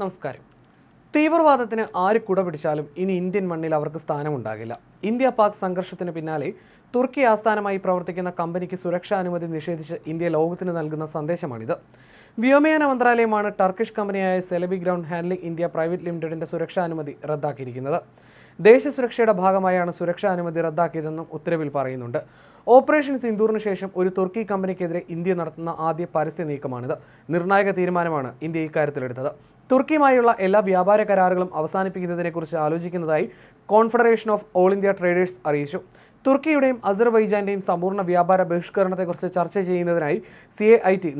നമസ്കാരം. തീവ്രവാദത്തിന് ആര് കുട പിടിച്ചാലും ഇനി ഇന്ത്യൻ മണ്ണിൽ അവർക്ക് സ്ഥാനമുണ്ടാകില്ല. ഇന്ത്യ പാക് സംഘർഷത്തിന് പിന്നാലെ തുർക്കി ആസ്ഥാനമായി പ്രവർത്തിക്കുന്ന കമ്പനിക്ക് സുരക്ഷാ അനുമതി നിഷേധിച്ച് ഇന്ത്യ ലോകത്തിന് നൽകുന്ന സന്ദേശമാണിത്. വ്യോമയാന മന്ത്രാലയമാണ് ടർക്കിഷ് കമ്പനിയായ Celebi ground handling India private ലിമിറ്റഡിന്റെ സുരക്ഷാ അനുമതി റദ്ദാക്കിയിരിക്കുന്നത്. ദേശസുരക്ഷയുടെ ഭാഗമായാണ് സുരക്ഷാ അനുമതി റദ്ദാക്കിയതെന്നും ഉത്തരവിൽ പറയുന്നുണ്ട്. ഓപ്പറേഷൻ സിന്ദൂറിന് ശേഷം ഒരു തുർക്കി കമ്പനിക്കെതിരെ ഇന്ത്യ നടത്തുന്ന ആദ്യ പരസ്യ നീക്കമാണിത്. നിർണായക തീരുമാനമാണ് ഇന്ത്യ ഇക്കാര്യത്തിലെടുത്തത്. തുർക്കിയുമായുള്ള എല്ലാ വ്യാപാര കരാറുകളും അവസാനിപ്പിക്കുന്നതിനെക്കുറിച്ച് ആലോചിക്കുന്നതായി confederation of all India traders അറിയിച്ചു. തുർക്കിയുടെയും അസർബൈജാന്റെയും സമ്പൂർണ വ്യാപാര ബഹിഷ്കരണത്തെക്കുറിച്ച് ചർച്ച ചെയ്യുന്നതിനായി സി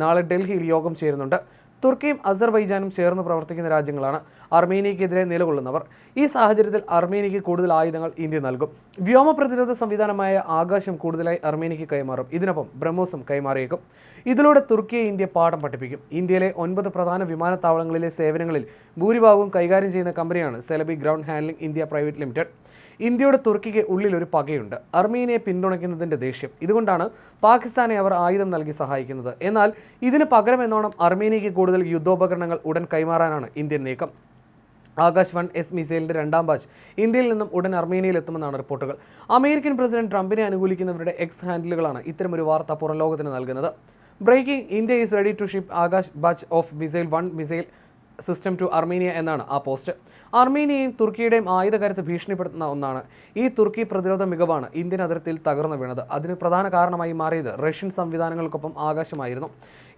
നാളെ ഡൽഹിയിൽ യോഗം ചേരുന്നുണ്ട്. തുർക്കിയും അസർബൈജാനും ചേർന്ന് പ്രവർത്തിക്കുന്ന രാജ്യങ്ങളാണ് അർമേനിയക്കെതിരെ നിലകൊള്ളുന്നവർ. ഈ സാഹചര്യത്തിൽ അർമേനിയയ്ക്ക് കൂടുതൽ ആയുധങ്ങൾ ഇന്ത്യ നൽകും. വ്യോമ പ്രതിരോധ സംവിധാനമായ ആകാശം കൂടുതലായി അർമേനിയയ്ക്ക് കൈമാറും. ഇതിനൊപ്പം ബ്രഹ്മോസും കൈമാറിയേക്കും. ഇതിലൂടെ തുർക്കിയെ ഇന്ത്യ പാഠം പഠിപ്പിക്കും. ഇന്ത്യയിലെ ഒൻപത് പ്രധാന വിമാനത്താവളങ്ങളിലെ സേവനങ്ങളിൽ ഭൂരിഭാഗവും കൈകാര്യം ചെയ്യുന്ന കമ്പനിയാണ് Celebi ground handling India private limited. ഇന്ത്യയുടെ തുർക്കിക്ക് ഉള്ളിൽ ഒരു പകയുണ്ട്. അർമേനിയെ പിന്തുണയ്ക്കുന്നതിന്റെ ദേഷ്യം. ഇതുകൊണ്ടാണ് പാകിസ്ഥാനെ അവർ ആയുധം നൽകി സഹായിക്കുന്നത്. എന്നാൽ ഇതിന് പകരമെന്നോണം അർമേനിയയ്ക്ക് കൂടുതൽ യുദ്ധോപകരണങ്ങൾ ഉടൻ കൈമാറാനാണ് ഇന്ത്യൻ നീക്കം. ആകാശ് വൺ എസ് മിസൈലിന്റെ രണ്ടാം ബാച്ച് ഇന്ത്യയിൽ നിന്നും ഉടൻ അർമേനിയയിൽ എത്തുമെന്നാണ് റിപ്പോർട്ടുകൾ. അമേരിക്കൻ പ്രസിഡന്റ് ട്രംപിനെ അനുകൂലിക്കുന്നവരുടെ എക്സ് ഹാൻഡിലുകളാണ് ഇത്തരമൊരു വാർത്ത പുറം ലോകത്തിന് നൽകുന്നത്. Breaking India is ready to ship Akash batch of missile one missile system to Armenia എന്നാണ് ആ പോസ്റ്റ്. അർമീനിയയും തുർക്കിയുടെയും ആയുധകരത്ത് ഭീഷണിപ്പെടുത്തുന്ന ഒന്നാണ്. ഈ തുർക്കി പ്രതിരോധ മികവാണ് ഇന്ത്യൻ അതിർത്തിയിൽ തകർന്നു വീണത്. അതിന് പ്രധാന കാരണമായി മാറിയത് റഷ്യൻ സംവിധാനങ്ങൾക്കൊപ്പം ആകാശമായിരുന്നു.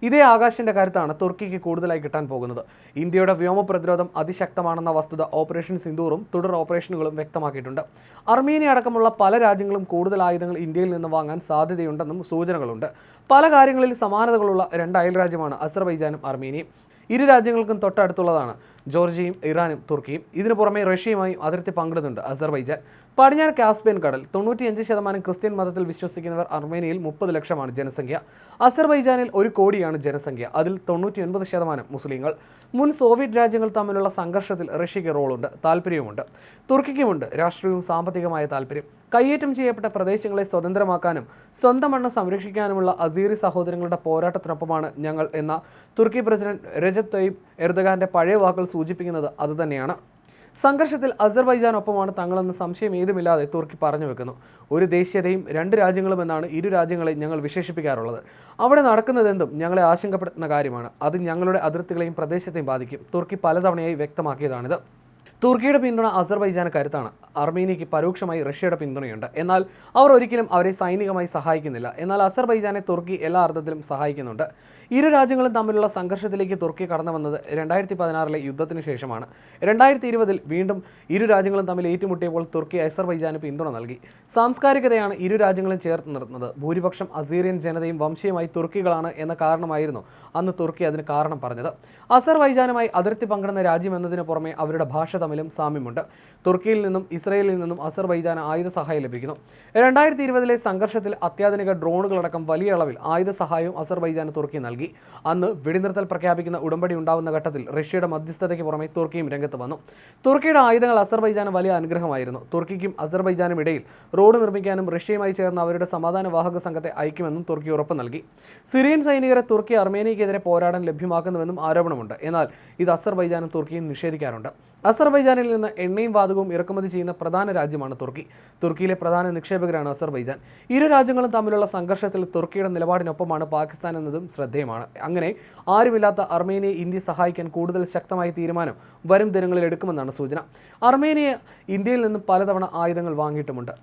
ഇതേ ആകാശിന്റെ കരുത്താണ് തുർക്കിക്ക് കൂടുതലായി കിട്ടാൻ പോകുന്നത്. ഇന്ത്യയുടെ വ്യോമ പ്രതിരോധം അതിശക്തമാണെന്ന വസ്തുത ഓപ്പറേഷൻ സിന്ദൂറും തുടർ ഓപ്പറേഷനുകളും വ്യക്തമാക്കിയിട്ടുണ്ട്. അർമീനിയ അടക്കമുള്ള പല രാജ്യങ്ങളും കൂടുതൽ ആയുധങ്ങൾ ഇന്ത്യയിൽ നിന്ന് വാങ്ങാൻ സാധ്യതയുണ്ടെന്നും സൂചനകളുണ്ട്. പല കാര്യങ്ങളിൽ സമാനതകളുള്ള രണ്ട് അയൽ രാജ്യമാണ് അസർബൈജാനും അർമേനിയയും. ഇരു രാജ്യങ്ങൾക്കും തൊട്ടടുത്തുള്ളതാണ്. ജോർജിയയും ഇറാനും തുർക്കിയും ഇതിനു പുറമെ റഷ്യയുമായും അതിർത്തി പങ്കിടുന്നുണ്ട് അസർബൈജാൻ. പടിഞ്ഞാറ് കാസ്പിയൻ കടൽ തൊണ്ണൂറ്റിയഞ്ച് ശതമാനം ക്രിസ്ത്യൻ മതത്തിൽ വിശ്വസിക്കുന്നവർ അർമേനിയയിൽ മുപ്പത് ലക്ഷമാണ് ജനസംഖ്യ. അസർബൈജാനിൽ ഒരു കോടിയാണ് ജനസംഖ്യ അതിൽ തൊണ്ണൂറ്റിയൊൻപത് ശതമാനം മുസ്ലിങ്ങൾ. മുൻ സോവിയറ്റ് രാജ്യങ്ങൾ തമ്മിലുള്ള സംഘർഷത്തിൽ റഷ്യയ്ക്ക് റോളുണ്ട് താല്പര്യവുമുണ്ട് തുർക്കിക്കുമുണ്ട് രാഷ്ട്രീയവും സാമ്പത്തികമായ താല്പര്യം കയ്യേറ്റം ചെയ്യപ്പെട്ട പ്രദേശങ്ങളെ സ്വതന്ത്രമാക്കാനും സ്വന്തം മണ്ണ് സംരക്ഷിക്കാനുമുള്ള അസീറി സഹോദരങ്ങളുടെ പോരാട്ടത്തിനൊപ്പമാണ് ഞങ്ങൾ എന്ന തുർക്കി പ്രസിഡന്റ് രജബ് തയ്യിബ് എർദഗാന്റെ പഴയ വാക്കുകൾ സൂചിപ്പിക്കുന്നത് അതുതന്നെയാണ്. സംഘർഷത്തിൽ അസർബൈജാനൊപ്പമാണ് തങ്ങളെന്ന് സംശയം ഏതുമില്ലാതെ തുർക്കി പറഞ്ഞു വെക്കുന്നു. ഒരു ദേശീയതയും രണ്ട് രാജ്യങ്ങളും എന്നാണ് ഇരു രാജ്യങ്ങളെ ഞങ്ങൾ വിശേഷിപ്പിക്കാറുള്ളത്. അവിടെ നടക്കുന്നതെന്തും ഞങ്ങളെ ആശങ്കപ്പെടുത്തുന്ന കാര്യമാണ്. അത് ഞങ്ങളുടെ അതിർത്തികളെയും പ്രദേശത്തെയും ബാധിക്കും. തുർക്കി പലതവണയായി വ്യക്തമാക്കിയതാണിത്. തുർക്കിയുടെ പിന്തുണ അസർബൈജാന് കരുത്താണ്. അർമേനിയയ്ക്ക് പരോക്ഷമായി റഷ്യയുടെ പിന്തുണയുണ്ട്. എന്നാൽ അവർ ഒരിക്കലും അവരെ സൈനികമായി സഹായിക്കുന്നില്ല. എന്നാൽ അസർബൈജാനെ തുർക്കി എല്ലാ അർത്ഥത്തിലും സഹായിക്കുന്നുണ്ട്. ഇരു രാജ്യങ്ങളും തമ്മിലുള്ള സംഘർഷത്തിലേക്ക് തുർക്കി കടന്നു വന്നത് രണ്ടായിരത്തി പതിനാറിലെ യുദ്ധത്തിന് ശേഷമാണ്. രണ്ടായിരത്തി ഇരുപതിൽ വീണ്ടും ഇരു രാജ്യങ്ങളും തമ്മിൽ ഏറ്റുമുട്ടിയപ്പോൾ തുർക്കി അസർബൈജാന് പിന്തുണ നൽകി. സാംസ്കാരികതയാണ് ഇരു രാജ്യങ്ങളും ചേർത്ത് നിർത്തുന്നത്. ഭൂരിപക്ഷം അസീറിയൻ ജനതയും വംശീയമായി തുർക്കികളാണ് എന്ന കാരണമായിരുന്നു അന്ന് തുർക്കി അതിന് കാരണം പറഞ്ഞത്. അസർബൈജാനുമായി അതിർത്തി പങ്കിടുന്ന രാജ്യം എന്നതിന് പുറമെ അവരുടെ ഭാഷ തമ്മിലും സാമ്യമുണ്ട്. തുർക്കിയിൽ നിന്നും ഇസ്രയേലിൽ നിന്നും അസർബൈജാൻ ആയുധ സഹായം ലഭിക്കുന്നു. രണ്ടായിരത്തി ഇരുപതിലെ സംഘർഷത്തിൽ അത്യാധുനിക ഡ്രോണുകളടക്കം വലിയ അളവിൽ ആയുധ സഹായവും അസർബൈജാന് തുർക്കി നൽകി. അന്ന് വെടിനിർത്തൽ പ്രഖ്യാപിക്കുന്ന ഉടമ്പടി ഉണ്ടാവുന്ന ഘട്ടത്തിൽ റഷ്യയുടെ മധ്യസ്ഥതയ്ക്ക് പുറമെ തുർക്കിയും രംഗത്ത് വന്നു. തുർക്കിയുടെ ആയുധങ്ങൾ അസർബൈജാന് വലിയ അനുഗ്രഹമായിരുന്നു. തുർക്കിക്കും അസർബൈജാനും ഇടയിൽ റോഡ് നിർമ്മിക്കാനും റഷ്യയുമായി ചേർന്ന് അവരുടെ സമാധാന വാഹക സംഘത്തെ അയക്കുമെന്നും തുർക്കി ഉറപ്പ് നൽകി. സിറിയൻ സൈനികരെ തുർക്കി അർമേനിയക്കെതിരെ പോരാടാൻ ലഭ്യമാക്കുന്നുവെന്നും ആരോപണമുണ്ട്. എന്നാൽ ഇത് അസർബൈജാനും തുർക്കിയും നിഷേധിക്കാറുണ്ട്. അസർബൈജാനിൽ നിന്ന് എണ്ണയും വാതകവും ഇറക്കുമതി ചെയ്യുന്ന പ്രധാന രാജ്യമാണ് തുർക്കി. തുർക്കിയിലെ പ്രധാന നിക്ഷേപകരാണ് അസർബൈജാൻ. ഇരു രാജ്യങ്ങളും തമ്മിലുള്ള സംഘർഷത്തിൽ തുർക്കിയുടെ നിലപാടിനൊപ്പമാണ് പാകിസ്ഥാൻ എന്നതും ശ്രദ്ധേയമാണ്. അങ്ങനെ ആരുമില്ലാത്ത അർമേനിയെ ഇന്ത്യ സഹായിക്കാൻ കൂടുതൽ ശക്തമായ തീരുമാനം വരും ദിനങ്ങളിൽ എടുക്കുമെന്നാണ് സൂചന. അർമേനിയ ഇന്ത്യയിൽ നിന്നും പലതവണ ആയുധങ്ങൾ വാങ്ങിയിട്ടുമുണ്ട്.